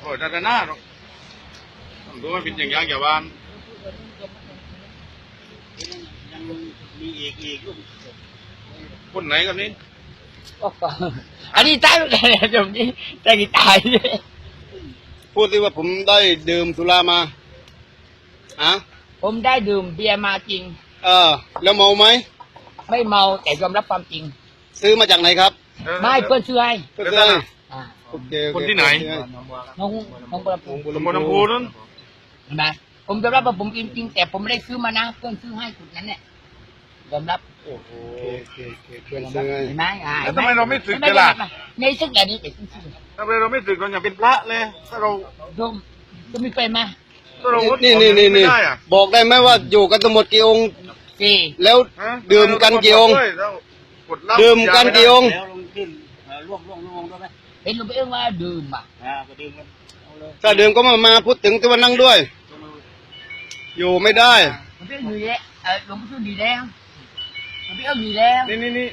โอ้ยด้านหน้าหรอกต้องดูว่าเป็นอย่างอย่างอย่าบ้านยังมีอีกอีกลูกคนไหนกันนี่อันนี้ตายไปแล้วตรงนี้แต่กี่ตายเนี่ยพูดสิว่าผมได้ดื่มสุรามาอะผมได้ดื่มเบียร์มาจริง เออ แล้วเมาไหม ไม่เมาแต่ยอมรับความจริง ซื้อมาจากไหนครับ ไม่เพื่อนซื้อให้เพื่อนซื้ออ่า โอเคโอเคนที่ไหน น้องน้องประภูสมบูรณ์ลำพูนั่นเห็นไหมผมยอมรับว่าผมกินจริงแต่ผมไม่ได้ซื้อมานะ เพื่อนซื้อให้จุดนั้นเนี่ยยอมรับโอเคโอเคโอเคเพื่อนซื้อให้เห็นไหมอ่าแล้วทำไมเราไม่สึกไม่กันได้ล่ะ ในซึ่งแบบนี้แต่ซื้อทำไมเราไม่สึกเราอยากเป็นพระเลยถ้าเราๆโยมจะมีเป็นไหมถ้าเรานี่นี่นี่นี่ไม่ได้อะบอกได้ไหมว่าอยู่กันทั้งหมดกี่องค์ สี่แล้วฮะดื่มกันกี่องค์เฮ้ยเรากดเหล้าดื่มกันกี่องค์ แล้วลงขึ้นเอ่อร่วมร่วมร่วมด้วยไหม เห็นหลวงพี่เอื้องว่าดื่มอะอ่าก็ดื่มกันเอาเลยถ้าดื่มก็มามาพูดถึงตัวนั่งด้วย อยู่ไม่ได้หลวงพี่เอื้องดีแล้วเออหลวงพี่เอื้องดีแล้วหลวงพี่เอื้องดีแล้ว นี่นี่นี่